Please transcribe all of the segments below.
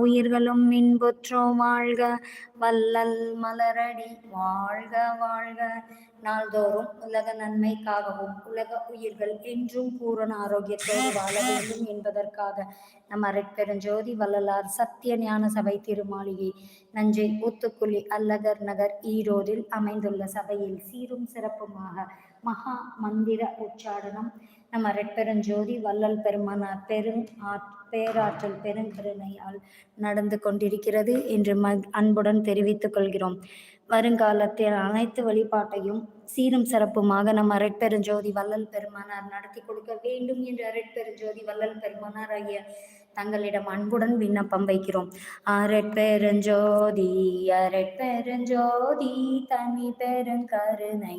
உயிர்களும் இன்புற்றோம் வாழ்க. வல்லல் மலரடி வாழ்க வாழ்க. நாள்தோறும் உலக நன்மைக்காகவும் உலக உயிர்கள் என்றும் பூரண ஆரோக்கியத்தோடு வாழ வேண்டும் என்பதற்காக நம் அரைப்பெருஞ்சோதி வள்ளலார் சத்திய ஞான சபை திருமாளிகை நஞ்சை ஊத்துக்குழி அல்லகர் நகர் ஈரோடில் அமைந்துள்ள சபையில் சீரும் சிறப்புமாக மகா மந்திர உச்சாடனம். நம் அரைப்பெருஞ்சோதி வள்ளல் பெருமானார் பெரும் பேராற்றல் பெருங்கருணையால் நடந்து கொண்டிருக்கிறது என்று ம அன்புடன் தெரிவித்துக் கொள்கிறோம். வருங்காலத்தில் அனைத்து வழிபாட்டையும் சீரும் சிறப்புமாக நம் அரட்பெருஞ்சோதி வள்ளல் பெருமானார் நடத்தி கொடுக்க வேண்டும் என்று அரட்பெருஞ்சோதி வள்ளல் பெருமானார் ஆகிய தங்களிடம் அன்புடன் விண்ணப்பம் வைக்கிறோம். அரட்பெருஞ்சோதி அரட்பெருஞ்சோதி தனி பெருங்கருணை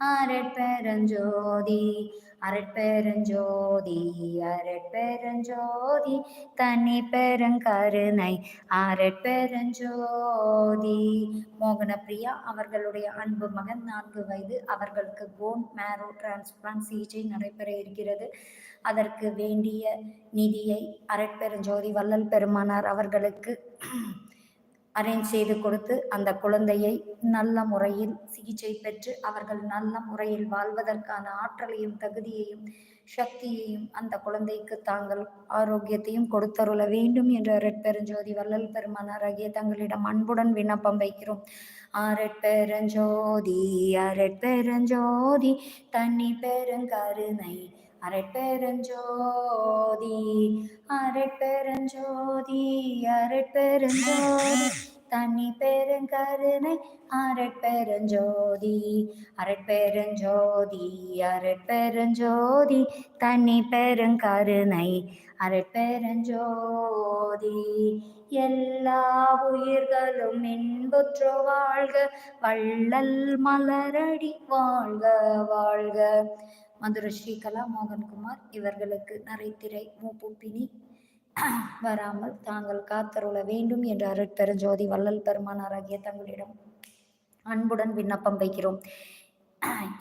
அரட்பெருஞ்சோதி அரட்பெருஞ்சோதி அரட்பெருஞ்சோதி தனி பெருங்கருணை அரட்பெருஞ்சோதி. மோகனப்பிரியா அவர்களுடைய அன்பு மகன் நான்கு வயது அவர்களுக்கு போன் மேரோ டிரான்ஸ்பிளான் சிகிச்சை நடைபெற இருக்கிறது. அதற்கு வேண்டிய நிதியை அரட்பெருஞ்சோதி வள்ளல் பெருமானார் அவர்களுக்கு அரேஞ்ச் செய்து கொடுத்து அந்த குழந்தையை நல்ல முறையில் சிகிச்சை பெற்று அவர்கள் நல்ல முறையில் வாழ்வதற்கான ஆற்றலையும் தகுதியையும் சக்தியையும் அந்த குழந்தைக்கு தாங்கள் ஆரோக்கியத்தையும் கொடுத்தருள வேண்டும் என்று அரட்பெருஞ்சோதி வள்ளல் பெருமானார் ஆகிய தங்களிடம் அன்புடன் விண்ணப்பம் வைக்கிறோம். அரட்பெருஞ்சோதி அரட்பெருஞ்சோதி தண்ணி பெருங்கருணை அரட்பெருஞ்சோதி அரட்பெருஞ்சோதி அரட்பெருஞ்சோதி தனி பெருங்கருணை அரட்பெருஞ்சோதி அரட்பெருஞ்சோதி அரட்பெருஞ்சோதி தனி பெருங்கருணை அரட்பெருஞ்சோதி. எல்லா உயிர்களும் இன்புற்று வாழ்க வள்ளல் மலரடி வாழ்க வாழ்க. மதுரை ஸ்ரீகலா மோகன்குமார் இவர்களுக்கு நரைத்திரை மூப்புப்பினி வராமல் தாங்கள் காத்தருள வேண்டும் என்று அருட்பெருஞ்சோதி வள்ளல் பெருமானாராகிய தங்களிடம் அன்புடன் விண்ணப்பம் வைக்கிறோம்.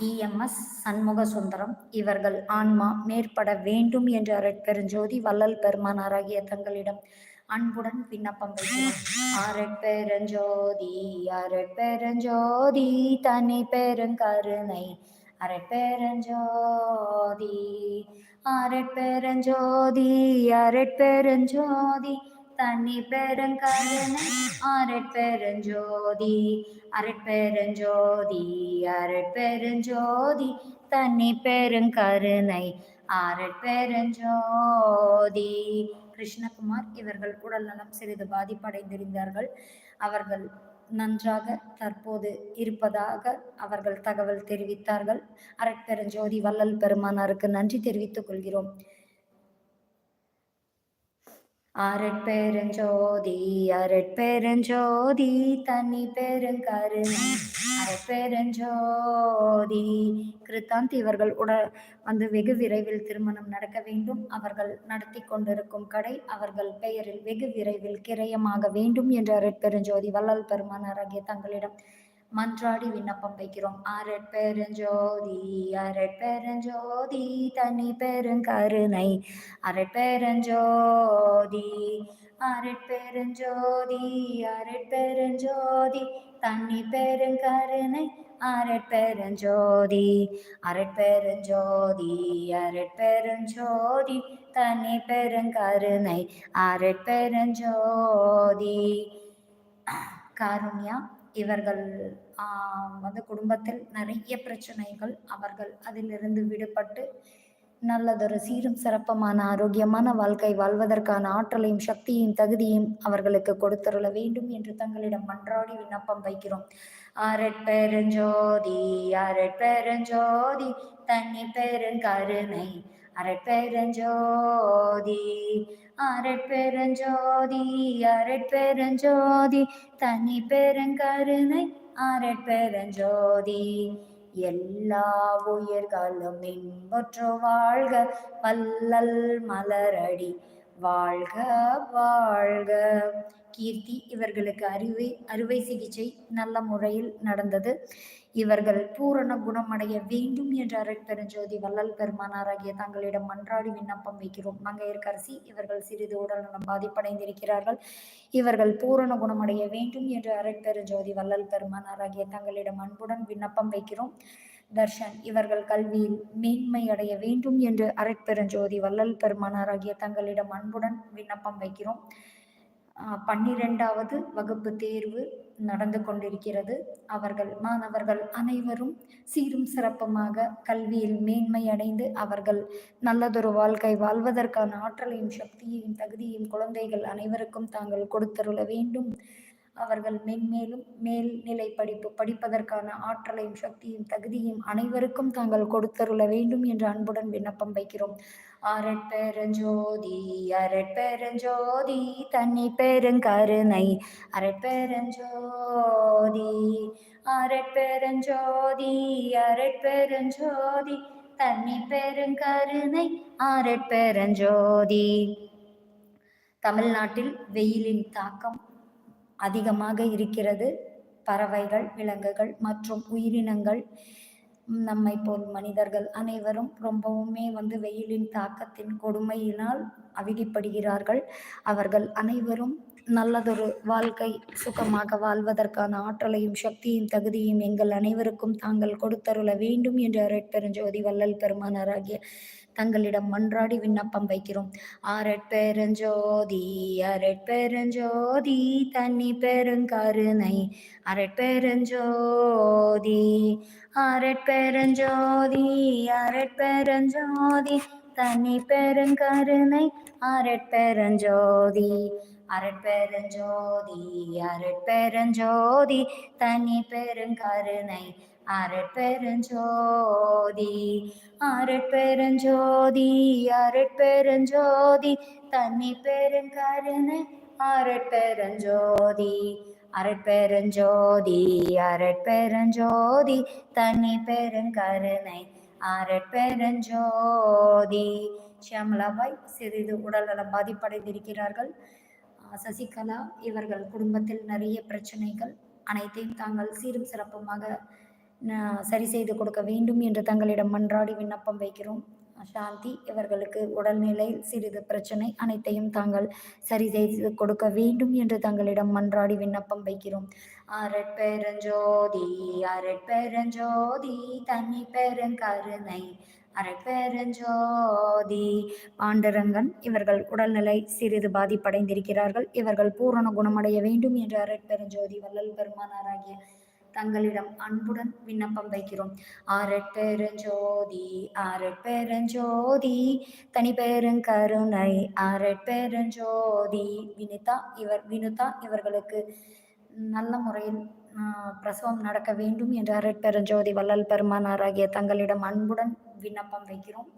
இஎம்எஸ் சண்முக சுந்தரம் இவர்கள் ஆன்மா மேற்பட வேண்டும் என்று அருட்பெருஞ்சோதி வள்ளல் பெருமானாராகிய தங்களிடம் அன்புடன் விண்ணப்பம் வைக்கிறோம். அரட்பெருஞ்சோதி அரட்பெருஞ்சோதி தனி பெருங்கருணை அரட்பெருஞ்சோதி அரட்பெருஞ்சோதி அரட்பெருஞ்சோதி தண்ணி பெருங்கருணை அரட்பெருஞ்சோதி அரட்பெருஞ்சோதி அரட்பெருஞ்சோதி தண்ணி பெருங்கருணை அரட்பெருஞ்சோதி கிருஷ்ணகுமார் இவர்கள் உடல்நலம் சிறிது பாதிப்படைந்திருந்தார்கள். அவர்கள் நன்றாக தற்போது இருப்பதாக அவர்கள் தகவல் தெரிவித்தார்கள். அரட்பெருஞ்சோதி வள்ளல் பெருமானாருக்கு நன்றி தெரிவித்துக் கொள்கிறோம். அரட்பெருஞ்சோதி அரட்பெருஞ்சோதி தனி பெருங்கருணை. அரட்பெருஞ்சோதி. கிருத்தாந்த் இவர்கள் உட வந்து வெகு விரைவில் திருமணம் நடக்க வேண்டும். அவர்கள் நடத்தி கொண்டிருக்கும் கடை அவர்கள் பெயரில் வெகு விரைவில் கிரயமாக வேண்டும் என்று அரட்பெருஞ்சோதி வள்ளல் பெருமானாராகிய தங்களிடம் மன்றாடி விண்ணப்பம் வைக்கிறோம். அரட்பெருஞ்சோதி அரட்பெருஞ்சோதி தனி பெருங்கருணை. அரட்பெருஞ்சோதி அரட்பெருஞ்சோதி அரட்பெருஞ்சோதி தண்ணி பெருங்கருணை. அரட்பெருஞ்சோதி அரட்பெருஞ்சோதி அரட்பெருஞ்சோதி தனி பெருங்கருணை. அரட்பெருஞ்சோதி காருண்யா இவர்கள் வந்து குடும்பத்தில் நிறைய பிரச்சனைகள் அவர்கள் அதிலிருந்து விடுபட்டு நல்லதொரு சீரும் சிறப்பமான ஆரோக்கியமான வாழ்க்கை வாழ்வதற்கான ஆற்றலையும் சக்தியையும் தகுதியும் அவர்களுக்கு கொடுத்தருள வேண்டும் என்று தங்களிடம் மன்றாடி விண்ணப்பம் வைக்கிறோம். அரட்பெருஞ்சோதி அரட்பெருஞ்சோதி தண்ணி பெருங்கருணை. அரட்பெருஞ்சோதி அரட்பெருஞ்சோதி அரட்பெருஞ்சோதி தனி பெருங்கருணை அரட்பெருஞ்சோதி. எல்லா உயிர்களும் இன்புற்று வாழ்க வல்லல் மலரடி வாழ்க வாழ்க. கீர்த்தி இவர்களுக்கு அறுவை அறுவை சிகிச்சை நல்ல முறையில் நடந்தது. இவர்கள் பூரண குணமடைய வேண்டும் என்ற அரைப்பெருஞ்சோதி வள்ளல் பெருமானாராகிய தங்களிடம் மன்றாடி விண்ணப்பம் வைக்கிறோம். மங்கையர்கரசி இவர்கள் சிறிது உடல்நலம் பாதிப்படைந்திருக்கிறார்கள். இவர்கள் பூரண குணமடைய வேண்டும் என்று அரைப்பெருஞ்சோதி வள்ளல் பெருமானாராகிய தங்களிடம் அன்புடன் விண்ணப்பம் வைக்கிறோம். தர்ஷன் இவர்கள் கல்வியில் மேன்மை அடைய வேண்டும் என்று அரட்பெருஞ்சோதி வள்ளல் பெருமானாராகிய தங்களிடம் அன்புடன் விண்ணப்பம் வைக்கிறோம். பன்னிரெண்டாவது வகுப்பு தேர்வு நடந்து கொண்டிருக்கிறது. அவர்கள் மாணவர்கள் அனைவரும் சீரும் சிறப்புமாக கல்வியில் மேன்மை அடைந்து அவர்கள் நல்லதொரு வாழ்க்கை வாழ்வதற்கான ஆற்றலையும் சக்தியையும் தகுதியையும் குழந்தைகள் அனைவருக்கும் தாங்கள் கொடுத்தருள வேண்டும். அவர்கள் மென்மேலும் மேல்நிலை படிப்பு படிப்பதற்கான ஆற்றலையும் சக்தியும் தகுதியும் அனைவருக்கும் தாங்கள் கொடுத்தருள வேண்டும் என்று அன்புடன் விண்ணப்பம் வைக்கிறோம். அரட்பெருஞ்சோதி அரட்பெருஞ்சோதி தன்னை பெருங்கருணை அரட்பெருஞ்சோதி அரட்பெருஞ்சோதி அரட்பெருஞ்சோதி தன்னை பெருங்கருணை அரட்பெருஞ்சோதி தமிழ்நாட்டில் வெயிலின் தாக்கம் அதிகமாக இருக்கிறது. பறவைகள் விலங்குகள் மற்றும் உயிரினங்கள். நம்மை போல் மனிதர்கள் அனைவரும் ரொம்பவுமே வந்து வெயிலின் தாக்கத்தின் கொடுமையினால் அவதிப்படுகிறார்கள் அவர்கள் அனைவரும் நல்லதொரு வாழ்க்கை சுகமாக வாழ்வதற்கான ஆற்றலையும் சக்தியும் தகுதியும் எங்கள் அனைவருக்கும் தாங்கள் கொடுத்தருள வேண்டும் என்று அரட்பெருஞ்சோதி வள்ளல் பெருமானாராகிய தங்களிடம் மன்றாடி விண்ணப்பம் வைக்கிறோம். அரட்பெருஞ்சோதி அரட்பெருஞ்சோதி தண்ணி பெருங்கருணை. அரட்பெருஞ்சோதி அரட்பெருஞ்சோதி அரட்பெருஞ்சோதி தனி பெருங்கருணை. அரட்பெருஞ்சோதி அரட்பெருஞ்சோதி அரட்பெருஞ்சோதி தனி பெருங்கருணை அரட்பெருஞ்சோதி அரட்பெருஞ்சோதி அரட்பெருஞ்சோதி தனி பெருங்கருணை அரட்பெருஞ்சோதி அரட்பெருஞ்சோதி அரட்பெருஞ்சோதி தனி பெருங்கருணை அரட்பெருஞ்சோதி. ஷியாமலாபாய் சிறிது உடல்நலம் பாதிப்படைந்திருக்கிறார்கள். சசிகலா இவர்கள் குடும்பத்தில் நிறைய பிரச்சனைகள் அனைத்தையும் தாங்கள் சீரும் சிறப்புமாக சரி செய்து கொடுக்க வேண்டும் என்று தங்களிடம் மன்றாடி விண்ணப்பம் வைக்கிறோம். சாந்தி இவர்களுக்கு உடல்நிலை சிறிது பிரச்சனை அனைத்தையும் தாங்கள் சரி செய்து கொடுக்க வேண்டும் என்று தங்களிடம் மன்றாடி விண்ணப்பம் வைக்கிறோம். அரட்பெருஞ்சோதி அரட்பெருஞ்சோதி தனி பெருங்கருணை அரைப்பெருஞ்சோதி. பாண்டரங்கன் இவர்கள் உடல்நிலை சிறிது பாதிப்படைந்திருக்கிறார்கள். இவர்கள் பூரண குணமடைய வேண்டும் என்று அரைப்பெருஞ்சோதி வள்ளல் பெருமானாராகிய தங்களிடம் அன்புடன் விண்ணப்பம் வைக்கிறோம். அரட்பெருஞ்சோதி அரட்பெருஞ்சோதி தனி பெருங்கருணை அரட்பெருஞ்சோதி வினிதா இவர் வினுதா இவர்களுக்கு நல்ல முறையில் பிரசவம் நடக்க வேண்டும் என்று அரட்பெருஞ்சோதி வள்ளல் பெருமானாராகிய தங்களிடம் அன்புடன் விண்ணப்பம் வைக்கிறோம்.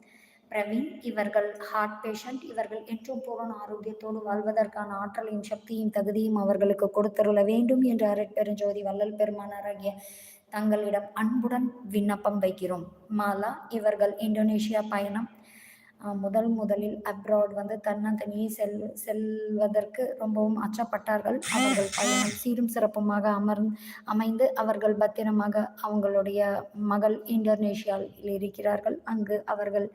பிரவீன் இவர்கள் ஹார்ட் பேஷண்ட் இவர்கள் என்றும் பூரண ஆரோக்கியத்தோடு வாழ்வதற்கான ஆற்றலையும் சக்தியும் தகுதியும் அவர்களுக்கு கொடுத்துருள வேண்டும் என்று அரட்பெருஞ்சோதி வள்ளல் பெருமானாராகிய தங்களிடம் அன்புடன் விண்ணப்பம் வைக்கிறோம். மாலா இவர்கள் இந்தோனேஷியா பயணம் முதல் முதலில் அப்ராட் வந்து தன்னந்தனியே செல் செல்வதற்கு ரொம்பவும் அச்சப்பட்டார்கள். அவர்கள் பயணம் சீரும் சிறப்புமாக அமர் அமைந்து அவர்கள் பத்திரமாக அவங்களுடைய மகள் இந்தோனேஷியாவில் இருக்கிறார்கள். அங்கு அவர்கள்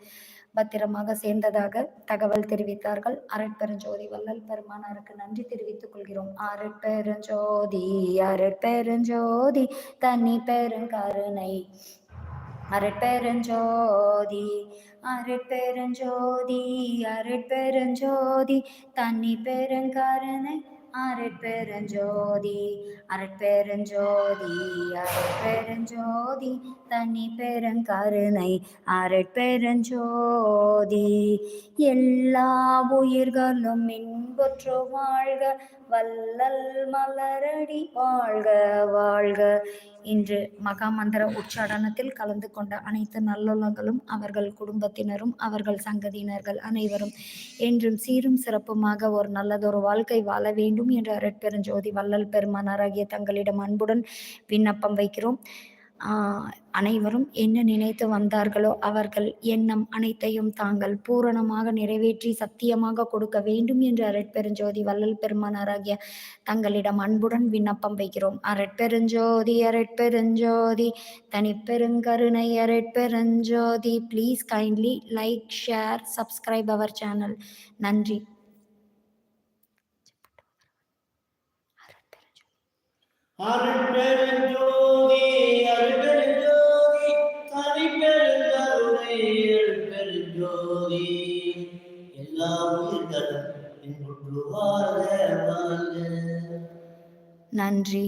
பத்திரமாக சேர்ந்ததாக தகவல் தெரிவித்தார்கள். அரட்பெருஞ்சோதி வள்ளல் பெருமானாருக்கு நன்றி தெரிவித்துக் கொள்கிறோம். அரட்பெருஞ்சோதி அரட்பெருஞ்சோதி தனி பெருங்கருணை. அரட்பெருஞ்சோதி அருட்பெருஞ்சோதி அருட்பெருஞ்சோதி தண்ணி பெருங்கருணை அரட்பெருஞ்சோதி அரட்பெருஞ்சோதி அரட்பெருஞ்சோதி தனி பெருங்கருணை அரட்பெருஞ்சோதி. எல்லா உயிர்களும் மின் இன்பொற்று வாழ்க வல்லல் மலரடி வாழ்க வாழ்க. இன்று மகாமந்திர உச்சாடனத்தில் கலந்து கொண்ட அனைத்து நல்லுள்ளங்களும் அவர்கள் குடும்பத்தினரும் அவர்கள் சங்கதியினர்கள் அனைவரும் என்றும் சீரும் சிறப்புமாக ஒரு நல்லதொரு வாழ்க்கை வாழ வேண்டும் என்ற அருட்பெருஞ்சோதி வள்ளல் பெருமானாராகிய தங்களிடம் அன்புடன் விண்ணப்பம் வைக்கிறோம். அனைவரும் என்ன நினைத்து வந்தார்களோ அவர்கள் எண்ணம் அனைத்தையும் தாங்கள் பூரணமாக நிறைவேற்றி சத்தியமாக கொடுக்க வேண்டும் என்று அரட்பெருஞ்சோதி வள்ளல் பெருமானாராகிய தங்களிடம் அன்புடன் விண்ணப்பம் வைக்கிறோம். அரட்பெருஞ்சோதி அரட்பெருஞ்சோதி தனிப்பெருங்கருணை அரட்பெருஞ்சோதி please kindly like share subscribe our channel நன்றி. அரட்பெருஞ்சோதி. தனிப்பெருங்கருணை அருட்பெருஞ்சோதி எல்லா உயிர்களும் நன்றி.